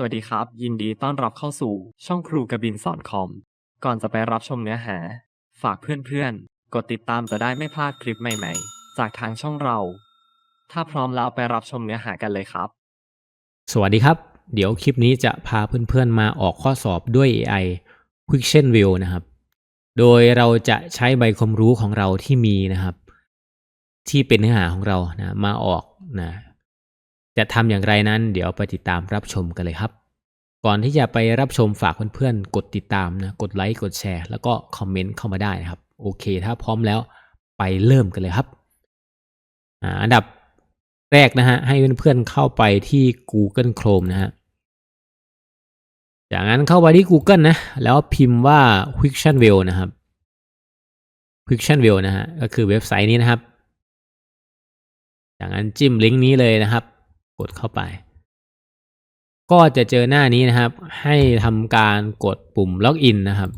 สวัสดีครับ ยินดีต้อนรับเข้าสู่ช่องครูกบินสอนคอม ก่อนจะไปรับชมเนื้อหา ฝากเพื่อนๆ กดติดตามจะได้ไม่พลาดคลิปใหม่ๆ จากทางช่องเรา ถ้าพร้อมแล้วไปรับชมเนื้อหากันเลยครับ สวัสดีครับ เดี๋ยวคลิปนี้จะพาเพื่อนๆมาออกข้อสอบด้วย AI Quiction View นะครับ โดยเราจะใช้ใบความรู้ของเราที่มีนะครับ ที่เป็นเนื้อหาของเรานะมาออกนะ จะทำอย่างไรนั้นเดี๋ยวไปติดตามรับชมกันเลยครับ ก่อนที่จะไปรับชมฝากเพื่อนๆ กดติดตามนะกดไลค์กดแชร์ แล้วก็คอมเมนต์เข้ามาได้นะครับ โอเค ถ้าพร้อมแล้วไปเริ่มกันเลยครับอันดับแรกนะฮะให้เพื่อนๆเข้าไปที่ Google Chrome นะฮะจากนั้นเข้าไปที่ Google นะ แล้วพิมพ์ว่า Quictionville นะครับ Quictionville นะฮะก็คือเว็บไซต์นี้นะครับ จากนั้นจิ้มลิงก์นี้เลยนะครับ กดเข้าไป ก็จะเจอหน้านี้นะครับ ให้ทำการกดปุ่มล็อกอินนะครับ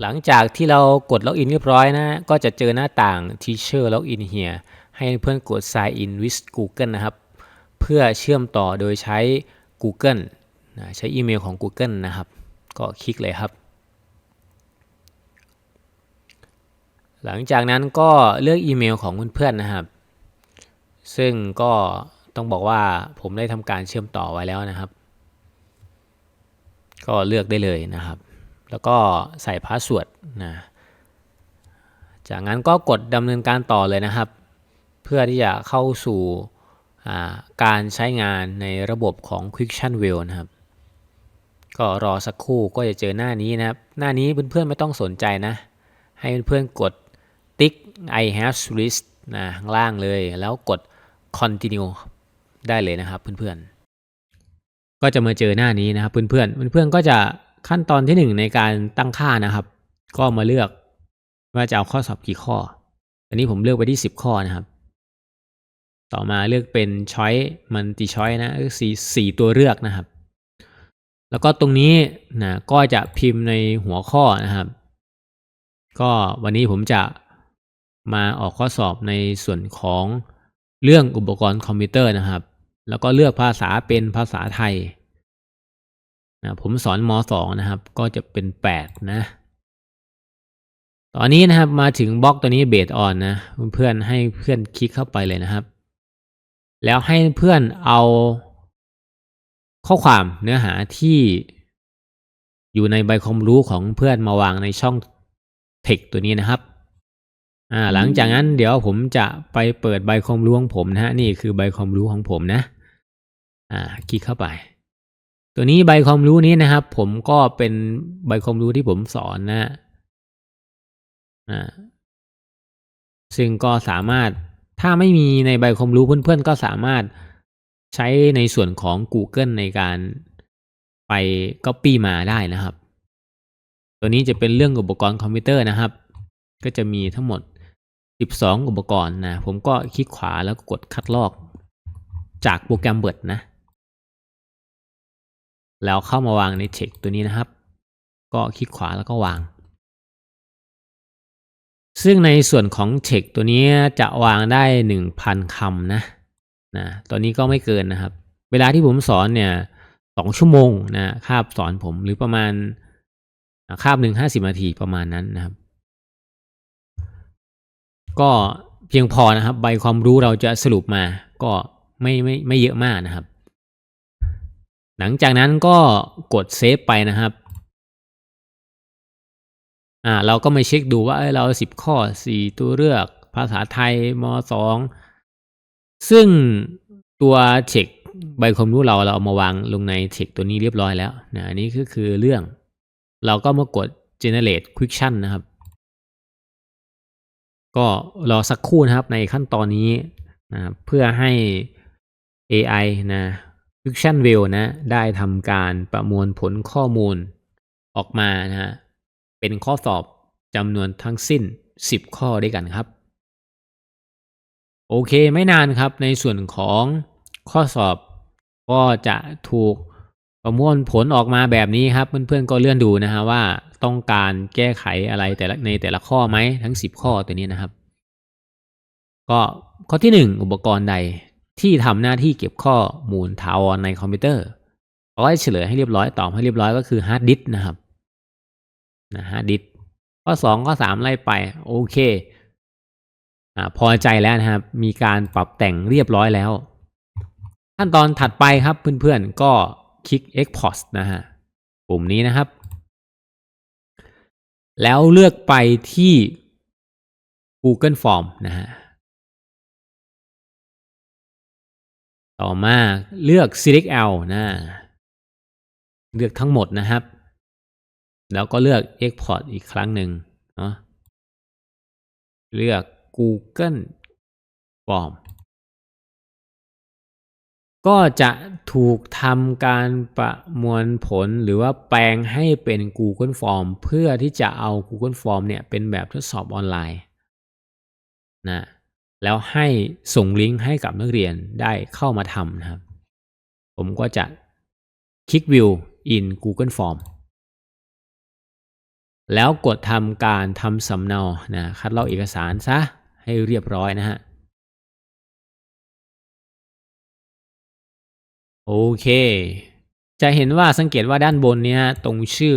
หลังจากที่เรากดล็อกอินเรียบร้อยนะ ก็จะเจอหน้าต่าง Teacher Login here ให้เพื่อนกด Sign in with Google นะครับ เพื่อเชื่อมต่อโดยใช้ Google ใช้อีเมลของ Google นะครับ ก็คลิกเลยครับหลังจากนั้นก็เลือกอีเมลของเพื่อนๆนะครับ ซึ่งก็ ต้องบอกว่าผมได้ทำการเชื่อมต่อไว้แล้วนะครับ ก็เลือกได้เลยนะครับ แล้วก็ใส่พาสเวิร์ดนะจากนั้นก็กดดำเนินการต่อเลยนะครับ เพื่อที่จะเข้าสู่การใช้งานในระบบของ Quiction View นะครับ ก็รอสักครู่ก็จะเจอหน้านี้นะครับ หน้านี้เพื่อนๆไม่ต้องสนใจนะ ให้เพื่อนๆกดติ๊ก I have list นะข้างล่างเลย แล้วกด continue ได้เลยนะครับเพื่อนๆ ก็จะมาเจอหน้านี้นะครับเพื่อนๆ เพื่อนๆ ก็จะขั้นตอนที่ 1 ในการตั้งค่านะครับ ก็มาเลือกว่าจะเอาข้อสอบกี่ข้อ อันนี้ผมเลือกไปที่ 10 ข้อนะครับ ต่อมาเลือกเป็น choice multi choice นะสี่สี่ตัวเลือกนะครับ แล้วก็ตรงนี้นะก็จะพิมพ์ในหัวข้อนะครับ ก็วันนี้ผมจะมาออกข้อสอบในส่วนของเรื่องอุปกรณ์คอมพิวเตอร์นะครับ แล้วก็เลือกภาษาเป็นภาษาไทยนะผมสอนม .2 นะครับ ก็จะเป็น 8 นะ ตอนนี้นะครับมาถึงบล็อกตัวนี้เบสออนนะ เพื่อนๆให้เพื่อนคลิกเข้าไปเลยนะครับ แล้วให้เพื่อนเอาข้อความเนื้อหาที่อยู่ในใบความรู้ของเพื่อนมาวางในช่อง text ตัวนี้นะครับอ่าหลังจากนั้นเดี๋ยวผมจะไปเปิดใบความรู้ของผมนะฮะนี่คือใบความรู้ของผมนะ อ่าคลิกเข้าไป ตัวนี้ใบความรู้นี้นะครับ ผมก็เป็นใบความรู้ที่ผมสอนนะอ่าซึ่งก็สามารถถ้าไม่มีในใบความรู้เพื่อนๆ ก็สามารถใช้ในส่วนของ Google ในการไป Copy มาได้นะครับ ตัวนี้จะเป็นเรื่องอุปกรณ์คอมพิวเตอร์นะครับ ก็จะมีทั้งหมด 12 อุปกรณ์นะ ผมก็คลิกขวาแล้วกดคัดลอกจากโปรแกรมเบิร์ดนะ แล้วเข้ามาวางในเทคตัวนี้นะครับ ก็คลิกขวาแล้วก็วาง ซึ่งในส่วนของเทคตัวนี้จะวางได้ 1,000คำนะนะตอนนี้ก็ไม่เกินนะครับ เวลาที่ผมสอนเนี่ยสองชั่วโมงนะคาบสอนผมหรือประมาณคาบหนึ่งห้าสิบนาทีประมาณนั้นนะครับ ก็เพียงพอนะครับ ใบความรู้เราจะสรุปมาก็ไม่ไม่ไม่เยอะมากนะครับ หลังจากนั้นก็กดเซฟไปนะครับอ่าเราก็มาเช็คดูว่าเเราสิบข้อสี่ตัวเลือกภาษาไทยมสองซึ่งตัวเช็คใบความรู้เราเราเอามาวางลงในเทคตัวนี้เรียบร้อยแล้วนะอันนี้ก็คือเรื่อง เราก็มากด generate quiction นะครับ ก็รอสักครู่นะครับในขั้นตอนนี้นะเพื่อให้ AI นะ quiction view นะได้ทำการประมวลผลข้อมูลออกมานะฮะเป็นข้อสอบจำนวนทั้งสิ้น 10 ข้อด้วยกันครับ โอเคไม่นานครับในส่วนของข้อสอบก็จะถูกประมวลผลออกมาแบบนี้ครับ เพื่อนๆก็เลื่อนดูนะฮะว่าต้องการแก้ไขอะไรแต่ละในแต่ละข้อไหมทั้ง 10 ข้อตัวนี้นะครับ ก็ข้อที่ 1 อุปกรณ์ใด ที่ทำหน้าที่เก็บข้อมูลถาวรในคอมพิวเตอร์เขาให้เฉลยให้เรียบร้อยตอบให้เรียบร้อยก็คือฮาร์ดดิสนะครับนะฮาร์ดดิสข้อสองข้อสามไล่ไปโอเคอพอใจแล้วนะครับ มีการปรับแต่งเรียบร้อยแล้ว ขั้นตอนถัดไปครับเพื่อนๆก็คลิก Export นะฮะปุ่มนี้นะครับ แล้วเลือกไปที่ Google Form นะฮะ ต่อมาเลือก select L นะเลือกทั้งหมดนะครับ แล้วก็เลือก export อีกครั้งหนึ่งเนาะเลือก Google Form ก็จะถูกทำการประมวลผลหรือว่าแปลงให้เป็น Google Form เพื่อที่จะเอา Google Form เนี่ยเป็นแบบทดสอบออนไลน์นะ แล้วให้ส่งลิงก์ให้กับนักเรียนได้เข้ามาทำนะครับ ผมก็จะคลิก View in Google Form แล้วกดทำการทำสำเนานะคัดลอกเอกสารซะให้เรียบร้อยนะฮะ โอเค จะเห็นว่าสังเกตว่าด้านบนเนี้ยตรงชื่อ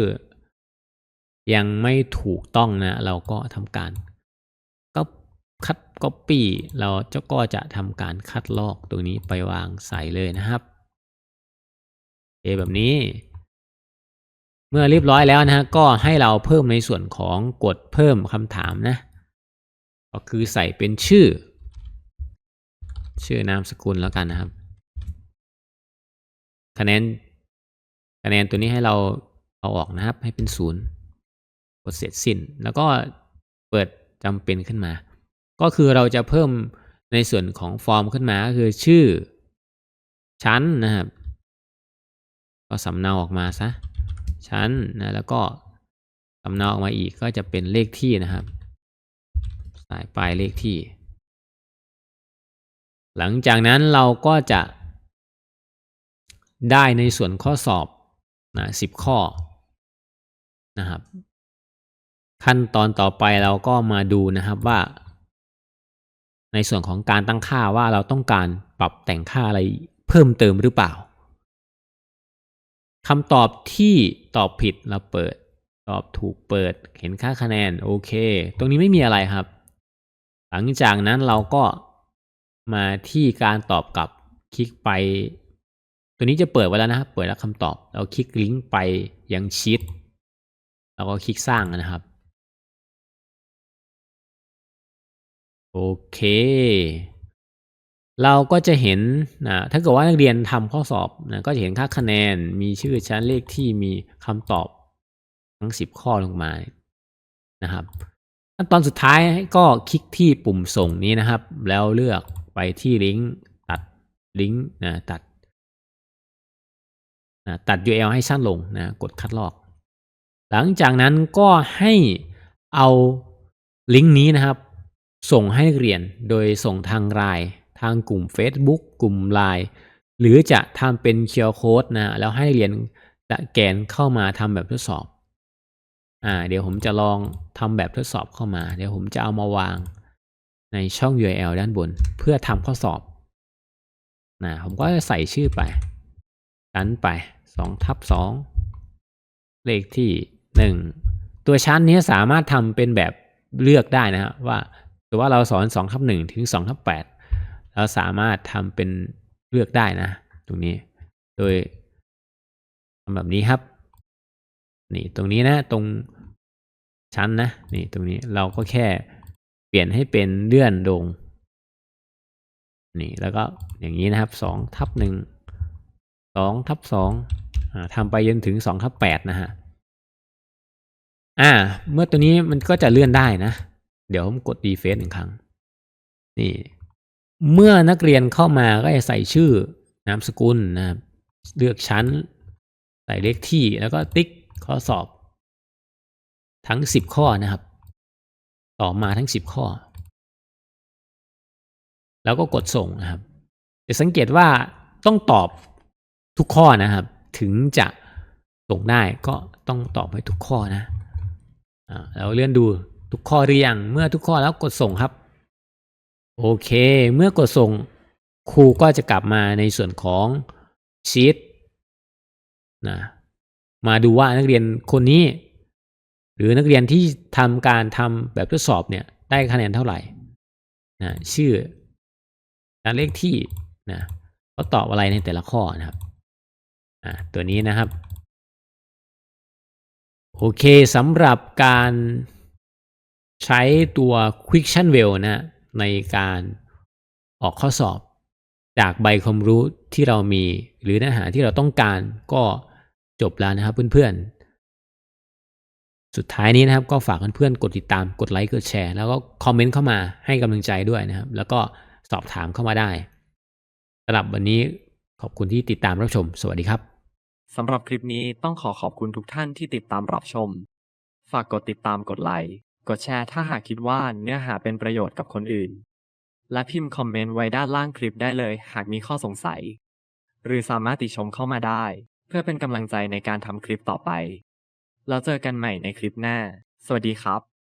ยังไม่ถูกต้องนะ เราก็ทำการ คัดก๊อปปี้เราจะก็จะทำการคัดลอกตรงนี้ไปวางใส่เลยนะครับโอแบบนี้ เมื่อเรียบร้อยแล้วนะฮะก็ให้เราเพิ่มในส่วนของกดเพิ่มคำถามนะ ก็คือใส่เป็นชื่อ ชื่อนามสกุลแล้วกันนะครับ คะแนนคะแนนตัวนี้ให้เราเอาออกนะครับให้เป็นศูนย์กดเสร็จสิ้น แล้วก็เปิดจำเป็นขึ้นมา ก็คือเราจะเพิ่มในส่วนของฟอร์มขึ้นมาก็คือชื่อ ชั้นนะครับ ก็สำเนาออกมาซะชั้นนะแล้วก็สำเนาออกมาอีกก็จะเป็นเลขที่นะครับ สายปลายเลขที่ หลังจากนั้นเราก็จะได้ในส่วนข้อสอบนะสิบข้อนะครับ ขั้นตอนต่อไปเราก็มาดูนะครับว่า ในส่วนของการตั้งค่าว่าเราต้องการปรับแต่งค่าอะไรเพิ่มเติมหรือเปล่าคำตอบที่ตอบผิดเราเปิด ตอบถูกเปิด เห็นค่าคะแนนโอเค ตรงนี้ไม่มีอะไรครับ หลังจากนั้นเราก็มาที่การตอบกลับคลิกไป ตัวนี้จะเปิดไว้แล้วนะครับ เปิดแล้วคำตอบ เราคลิกลิงก์ไปยังชีตแล้วก็คลิกสร้างนะครับ โอเค เราก็จะเห็นนะถ้าเกิดว่านักเรียนทำข้อสอบนะก็จะเห็นค่าคะแนน มีชื่อชั้นเลขที่มีคำตอบทั้ง 10 ข้อลงมานะครับขั้นตอนสุดท้ายก็คลิกที่ปุ่มส่งนี้นะครับ แล้วเลือกไปที่ลิงก์ตัดลิงก์นะตัดนะตัด URL ให้สั้นลงนะกดคัดลอก หลังจากนั้นก็ให้เอาลิงก์นี้นะครับ ส่งให้นักเรียนโดยส่งทางไลน์ทางกลุ่ม Facebook กลุ่ม Line หรือจะทำเป็น QR Code นะแล้วให้เรียนจะแกนเข้ามาทำแบบทดสอบอ่าเดี๋ยวผมจะลองทำแบบทดสอบเข้ามา เดี๋ยวผมจะเอามาวางในช่อง URL ด้านบน เพื่อทำข้อสอบนะผมก็จะใส่ชื่อไปชั้นไป2ทับ2เลขที่ 1 ตัวชั้นนี้สามารถทำเป็นแบบเลือกได้นะฮะว่า รือว่าเราสอน2ทับ1ถึง2ทับ8เราสามารถทำเป็นเลือกได้นะ ตรงนี้ โดยทำแบบนี้ครับ นี่ตรงนี้นะตรงชั้นนะ นี่ตรงนี้เราก็แค่เปลี่ยนให้เป็นเลื่อนลง นี่แล้วก็อย่างนี้นะครับสองทับหนึ่งสองทับสองทำไปจนถึงสองทับแปดนะฮะ อ่า เมื่อตัวนี้มันก็จะเลื่อนได้นะ เดี๋ยวผมกด refresh หนึ่งครั้ง นี่ เมื่อนักเรียนเข้ามาก็จะใส่ชื่อนามสกุลนะครับเลือกชั้น ใส่เลขที่แล้วก็ติ๊กข้อสอบ ทั้งสิบข้อนะครับ ต่อมาทั้งสิบข้อ แล้วก็กดส่งนะครับจะสังเกตว่าต้องตอบทุกข้อนะครับ ถึงจะส่งได้ก็ต้องตอบให้ทุกข้อนะอ่าเราเลื่อนดู ทุกข้อหรือยังเมื่อทุกข้อแล้วกดส่งครับ โอเค เมื่อกดส่งครูก็จะกลับมาในส่วนของชีตนะมาดูว่านักเรียนคนนี้ หรือนักเรียนที่ทำการทำแบบทดสอบเนี่ยได้คะแนนเท่าไหร่นะชื่อและเลขที่นะเขาตอบอะไรในแต่ละข้อนะครับอ่าตัวนี้นะครับ โอเคสำหรับการ ใช้ตัว Question Well นะในการออกข้อสอบจากใบความรู้ที่เรามี หรือเนื้อหาที่เราต้องการก็จบแล้วนะครับเพื่อนๆ สุดท้ายนี้นะครับก็ฝากเพื่อนๆกดติดตามกดไลค์กดแชร์ แล้วก็คอมเมนต์เข้ามาให้กำลังใจด้วยนะครับ แล้วก็สอบถามเข้ามาได้สำหรับวันนี้ขอบคุณที่ติดตามรับชม สวัสดีครับสำหรับคลิปนี้ต้องขอขอบคุณทุกท่านที่ติดตามรับชม ฝากกดติดตามกดไลค์ กดแชร์ถ้าหากคิดว่าเนื้อหาเป็นประโยชน์กับคนอื่น และพิมพ์คอมเมนต์ไว้ด้านล่างคลิปได้เลย หากมีข้อสงสัย หรือสามารถติชมเข้ามาได้ เพื่อเป็นกำลังใจในการทำคลิปต่อไป แล้วเจอกันใหม่ในคลิปหน้า สวัสดีครับ